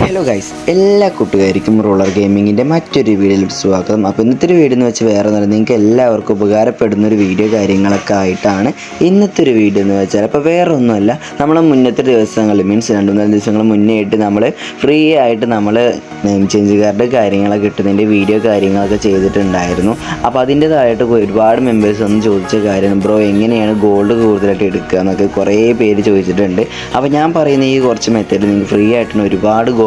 Hello guys എല്ലാ കൂട്ടുകാർക്കും roller ഗെയിമിങ്ങിന്റെ മറ്റൊരു വീഡിയോയിലോട്ട് സ്വാഗതം. അപ്പോൾ ഇന്നത്തെ ഒരു വീഡിയോ എന്ന് വെച്ച് വേറെ ഒന്നുമില്ല നിങ്ങൾക്ക് എല്ലാവർക്കും ഉപകാരപ്പെടുന്ന ഒരു വീഡിയോ കാര്യങ്ങളൊക്കെ ആയിട്ടാണ് ഇന്നത്തെ ഒരു വീഡിയോ എന്ന് വെച്ചാൽ. അപ്പോൾ വേറെ ഒന്നുമല്ല നമ്മൾ മുന്നത്തെ ദിവസങ്ങളിൽ മീൻസ് രണ്ട് മൂന്നാൽ ദിവസങ്ങൾ മുന്നേ ആയിട്ട് നമ്മൾ ഫ്രീ ആയിട്ട് നമ്മൾ നെയിം ചേഞ്ച് കാർഡ് കാര്യങ്ങളൊക്കെ കിട്ടുന്നതിന്റെ വീഡിയോ കാര്യങ്ങളൊക്കെ ചെയ്തിട്ടുണ്ടായിരുന്നു. അപ്പോൾ അതിന്റേതായിട്ട് ഒരുപാട് മെമ്പേഴ്സ് ഒന്ന് ചോദിച്ച കാര്യം ബ്രോ എങ്ങനെയാണ് ഗോൾഡ് കൂടുതലായിട്ട് എടുക്കുക? എന്നൊക്കെ കുറേ പേര് ചോദിച്ചിട്ടുണ്ട്. അപ്പോൾ ഞാൻ പറയുന്ന ഈ കുറച്ച് മെത്തേഡ് നിങ്ങൾക്ക് ഫ്രീ ആയിട്ടുള്ള ഒരുപാട് ഗോൾഡ്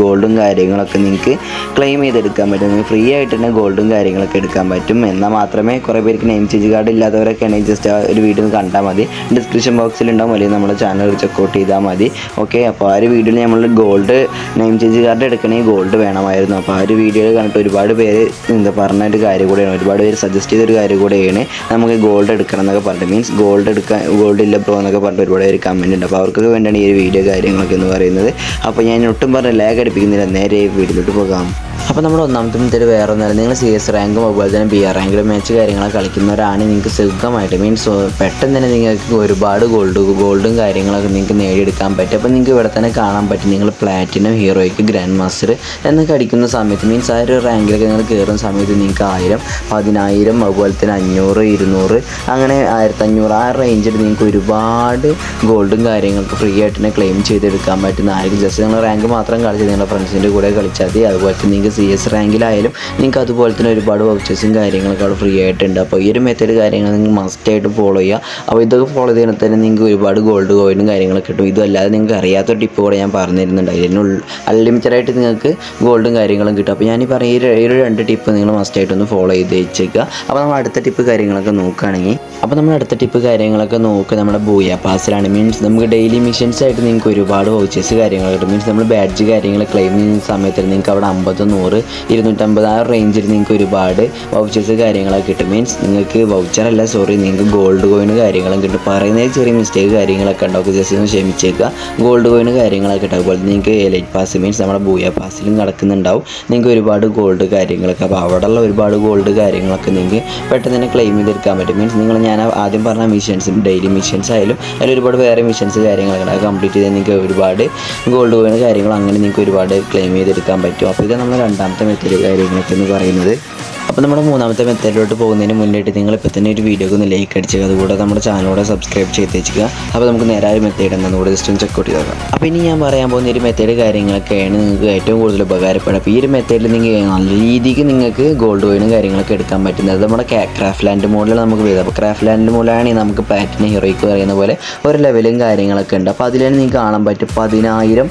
ഗോൾഡും കാര്യങ്ങളൊക്കെ നിങ്ങൾക്ക് ക്ലെയിം ചെയ്തെടുക്കാൻ പറ്റും. നിങ്ങൾക്ക് ഫ്രീ ആയിട്ട് തന്നെ ഗോൾഡും കാര്യങ്ങളൊക്കെ എടുക്കാൻ പറ്റും. എന്നാൽ മാത്രമേ കുറേ പേർക്ക് നെയിം ചേഞ്ച് കാർഡ് ഇല്ലാത്തവരൊക്കെ ആണെങ്കിൽ ജസ്റ്റ് ആ ഒരു വീഡിയോ കണ്ടാൽ മതി. ഡിസ്ക്രിപ്ഷൻ ബോക്സിൽ ഉണ്ടാവും. അല്ലെങ്കിൽ നമ്മുടെ ചാനൽ ചെക്കൗട്ട് ചെയ്താൽ മതി. ഓക്കെ അപ്പോൾ ആ ഒരു വീഡിയോയിൽ നമ്മൾ ഗോൾഡ് നെയിം ചേഞ്ച് കാർഡ് എടുക്കണമെങ്കിൽ ഗോൾഡ് വേണമായിരുന്നു. അപ്പോൾ ആ ഒരു വീഡിയോയിൽ കണ്ടിട്ട് ഒരുപാട് പേര് എന്താ പറഞ്ഞ ഒരു കാര്യം കൂടെയാണ്. ഒരുപാട് പേര് സജസ്റ്റ് ചെയ്തൊരു കാര്യം കൂടെയാണ് നമുക്ക് ഗോൾഡ് എടുക്കണം എന്നൊക്കെ പറഞ്ഞിട്ട് മീൻസ് ഗോൾഡ് എടുക്കാൻ ഗോൾഡ് ഇല്ല ബ്രോ എന്നൊക്കെ പറഞ്ഞിട്ട് ഒരുപാട് പേര് കമന്റ് ഉണ്ട്. അപ്പോൾ അവർക്കൊക്കെ വേണ്ടിയാണ് ഈ ഒരു വീഡിയോ കാര്യങ്ങളൊക്കെ എന്ന് പറയുന്നത്. അപ്പോൾ ഞാൻ ഒട്ടും പറഞ്ഞ ലാഗ് അടിപ്പിക്കുന്നില്ല നേരെ വീട്ടിലോട്ട് പോകാം. അപ്പോൾ നമ്മുടെ ഒന്നാമത്തെ മുതൽ വേറെ ഒന്നല്ല നിങ്ങൾ സി എസ് റാങ്കും അതുപോലെ തന്നെ ബി ആർ റാങ്കിലും മാച്ച് കാര്യങ്ങളൊക്കെ കളിക്കുന്നവരാണ്. നിങ്ങൾക്ക് സുഖമായിട്ട് മീൻസ് പെട്ടെന്ന് തന്നെ നിങ്ങൾക്ക് ഒരുപാട് ഗോൾഡ് ഗോൾഡും കാര്യങ്ങളൊക്കെ നിങ്ങൾക്ക് നേടിയെടുക്കാൻ പറ്റും. അപ്പോൾ നിങ്ങൾക്ക് ഇവിടെ തന്നെ കാണാൻ പറ്റും. നിങ്ങൾ പ്ലാറ്റിനം ഹീറോയ്ക്ക് ഗ്രാൻഡ് മാസ്റ്റർ എന്നൊക്കെ അടിക്കുന്ന സമയത്ത് മീൻസ് ആ ഒരു റാങ്കിലൊക്കെ നിങ്ങൾ കയറുന്ന സമയത്ത് നിങ്ങൾക്ക് ആയിരം പതിനായിരം അതുപോലെ തന്നെ അഞ്ഞൂറ് ഇരുന്നൂറ് അങ്ങനെ ആയിരത്തഞ്ഞൂറ് ആ റേഞ്ചിൽ നിങ്ങൾക്ക് ഒരുപാട് ഗോൾഡും കാര്യങ്ങളൊക്കെ ഫ്രീ ആയിട്ട് തന്നെ ക്ലെയിം ചെയ്തെടുക്കാൻ പറ്റുന്ന ആയിരിക്കും. ജസ്റ്റ് നിങ്ങൾ റാങ്ക് മാത്രം കളിച്ച് നിങ്ങളുടെ ഫ്രണ്ട്സിന്റെ കൂടെ കളിച്ചാൽ മതി. അതുപോലെ തന്നെ നിങ്ങൾക്ക് സി എസ് റാങ്കിലായാലും നിങ്ങൾക്ക് അതുപോലെ തന്നെ ഒരുപാട് വൗച്ചേഴ്സും കാര്യങ്ങളൊക്കെ അവിടെ ഫ്രീ ആയിട്ടുണ്ട്. അപ്പോൾ ഈ ഒരു മെത്തേഡ് കാര്യങ്ങൾ നിങ്ങൾ മസ്റ്റായിട്ട് ഫോളോ ചെയ്യുക. അപ്പോൾ ഇതൊക്കെ ഫോളോ ചെയ്യുന്ന തന്നെ നിങ്ങൾക്ക് ഒരുപാട് ഗോൾഡ് കോയിനും കാര്യങ്ങളൊക്കെ കിട്ടും. ഇതല്ലാതെ നിങ്ങൾക്ക് അറിയാത്ത ടിപ്പ് കൂടെ ഞാൻ പറഞ്ഞു തരുന്നുണ്ട് അതിന് അൺലിമിറ്റഡ് ആയിട്ട് നിങ്ങൾക്ക് ഗോൾഡും കാര്യങ്ങളും കിട്ടും. അപ്പോൾ ഞാൻ ഈ പറഞ്ഞ ഈ ഒരു രണ്ട് ടിപ്പ് നിങ്ങൾ മസ്റ്റായിട്ടൊന്ന് ഫോളോ ചെയ്ത് വെച്ചേക്കുക. അപ്പോൾ നമ്മൾ അടുത്ത ടിപ്പ് കാര്യങ്ങളൊക്കെ നോക്കുകയാണെങ്കിൽ അപ്പോൾ നമ്മൾ അടുത്ത ടിപ്പ് കാര്യങ്ങളൊക്കെ നോക്കുക നമ്മുടെ ബൂയ പാസിലാണ് മീൻസ് നമുക്ക് ഡെയിലി മിഷൻസ് ആയിട്ട് നിങ്ങൾക്ക് ഒരുപാട് വൗച്ചേഴ്സ് കാര്യങ്ങൾ കിട്ടും. മീൻസ് നമ്മൾ ബാഡ്ജ് കാര്യങ്ങൾ ക്ലെയിം ചെയ്യുന്ന സമയത്ത് നിങ്ങൾക്ക് അവിടെ അമ്പത് നൂറ് ഇരുന്നൂറ്റമ്പത് ആ റേഞ്ചിൽ നിങ്ങൾക്ക് ഒരുപാട് വൗച്ചേഴ്സ് കാര്യങ്ങളൊക്കെ കിട്ടും. മീൻസ് നിങ്ങൾക്ക് വൗച്ചർ അല്ല സോറി നിങ്ങൾക്ക് ഗോൾഡ് കോയിന് കാര്യങ്ങളും കിട്ടും. പറയുന്നത് ചെറിയ മിസ്റ്റേക്ക് കാര്യങ്ങളൊക്കെ ഉണ്ടാവും. ജസ്റ്റ് ഒന്ന് ക്ഷമിച്ചേക്കുക. ഗോൾഡ് കോയിന് കാര്യങ്ങളൊക്കെ കിട്ടും അതുപോലെ നിങ്ങൾക്ക് എലൈറ്റ് പാസ് മീൻസ് നമ്മുടെ ബൂയ പാസിലും നടക്കുന്നുണ്ടാവും. നിങ്ങൾക്ക് ഒരുപാട് ഗോൾഡ് കാര്യങ്ങളൊക്കെ അപ്പോൾ അവിടെയുള്ള ഒരുപാട് ഗോൾഡ് കാര്യങ്ങളൊക്കെ നിങ്ങൾക്ക് പെട്ടെന്ന് തന്നെ ക്ലെയിം ചെയ്തെടുക്കാൻ പറ്റും. മീൻസ് നിങ്ങൾ ഞാൻ ആദ്യം പറഞ്ഞ മിഷൻസും ഡെയിലി മിഷൻസ് ആയാലും അതിൽ ഒരുപാട് വേറെ മിഷൻസ് കാര്യങ്ങളൊക്കെ ഉണ്ട് കംപ്ലീറ്റ് ചെയ്താൽ നിങ്ങൾക്ക് ഒരുപാട് ഗോൾഡ് കോയിന് കാര്യങ്ങളും അങ്ങനെ നിങ്ങൾക്ക് ഒരുപാട് ക്ലെയിം ചെയ്തെടുക്കാൻ പറ്റും. അപ്പോൾ ഇത് നമ്മൾ രണ്ടാമത്തെ മെത്തേഡ് കാര്യങ്ങളൊക്കെ എന്ന് പറയുന്നത്. അപ്പോൾ നമ്മുടെ മൂന്നാമത്തെ മെത്തേഡിലോട്ട് പോകുന്നതിന് മുന്നേറ്റ് നിങ്ങൾ ഇപ്പോൾ തന്നെ ഒരു വീഡിയോക്ക് ഒന്ന് ലൈക്ക് അടിച്ചേക്കുക അതുകൂടെ നമ്മുടെ ചാനലോടെ സബ്സ്ക്രൈബ് ചെയ്ത് അപ്പോൾ നമുക്ക് നേരായ മെത്തേഡ് എന്താണെന്ന് കൂടെ ജസ്റ്റ് ഒന്ന് ചെക്കൗട്ട് ചെയ്ത് അപ്പോൾ ഇനി ഞാൻ പറയാൻ പോകുന്ന ഒരു മെത്തേഡ് കാര്യങ്ങളൊക്കെയാണ് നിങ്ങൾക്ക് ഏറ്റവും കൂടുതൽ ഉപകാരപ്പെടുക. അപ്പോൾ ഈ ഒരു മെത്തേഡിൽ നിങ്ങൾ നല്ല രീതിക്ക് നിങ്ങൾക്ക് ഗോൾഡ് കോയിനും കാര്യങ്ങളൊക്കെ എടുക്കാൻ പറ്റുന്നത് നമ്മുടെ ക്രാഫ്റ്റ് ലാൻഡ് മോഡിൽ നമുക്ക് വരുന്നത് അപ്പോൾ ക്രാഫ്റ്റ് ലാൻഡ് മോഡിലാണെങ്കിൽ നമുക്ക് പാറ്റിന് ഹീറോയ്ക്ക് പറയുന്ന പോലെ ഒരു ലെവലും കാര്യങ്ങളൊക്കെ ഉണ്ട്. അപ്പോൾ അതിലാണ് നിങ്ങൾക്ക് കാണാൻ പറ്റും പതിനായിരം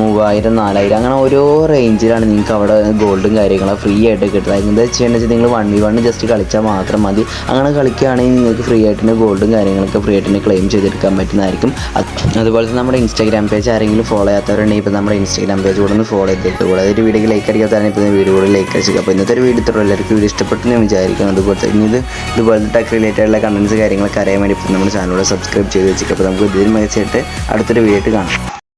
മൂവായിരം നാലായിരം അങ്ങനെ ഓരോ റേഞ്ചിലാണ് നിങ്ങൾക്ക് അവിടെ ഗോൾഡും കാര്യങ്ങളും ഫ്രീ ആയിട്ട് കിട്ടുന്നത്. എന്താ ചെയ്യേണ്ടത് വെച്ചാൽ നിങ്ങൾ വൺ വി വൺ ജസ്റ്റ് കളിച്ചാൽ മാത്രം മതി. അങ്ങനെ കളിക്കുകയാണെങ്കിൽ നിങ്ങൾക്ക് ഫ്രീ ആയിട്ട് തന്നെ ഗോൾഡും കാര്യങ്ങളൊക്കെ ഫ്രീ ആയിട്ട് തന്നെ ക്ലെയിം ചെയ്തെടുക്കാൻ പറ്റുന്നതായിരിക്കും. അതുപോലെ തന്നെ നമ്മുടെ ഇൻസ്റ്റാഗ്രാം പേജ് ആരെങ്കിലും ഫോളോ ചെയ്യാത്തവരുണ്ടെങ്കിൽ ഇപ്പോൾ നമ്മുടെ ഇൻസ്റ്റാഗ്രാം പേജ് കൂടെ ഒന്ന് ഫോളോ ചെയ്തിട്ട് കൂടെ ഒരു വീഡിയോ ലൈക്ക് അടിക്കാത്തവരാണ് ഇപ്പോൾ വീഡിയോ കൂടെ ലൈക്ക് അടിച്ചത് അപ്പോൾ ഇന്നത്തെ ഒരു വീഡിയോ ഇത്ര എല്ലാവർക്കും വീഡിയോ ഇഷ്ടപ്പെട്ടു ഞാൻ വിചാരിക്കുന്നു. അതുപോലെ തന്നെ ഇത് ഇതുപോലത്തെ ടെക് റിലേറ്റഡ് ഉള്ള കണ്ടൻസ് കാര്യങ്ങളൊക്കെ അറിയാൻ വേണ്ടി ഇപ്പോൾ നമ്മുടെ ചാനലോട് സബ്സ്ക്രൈബ് ചെയ്ത് വെച്ചിട്ട് അപ്പോൾ നമുക്ക് ഇതിൽ മികച്ചിട്ട് അടുത്തൊരു വീഡിയോ ആയിട്ട് കാണാം.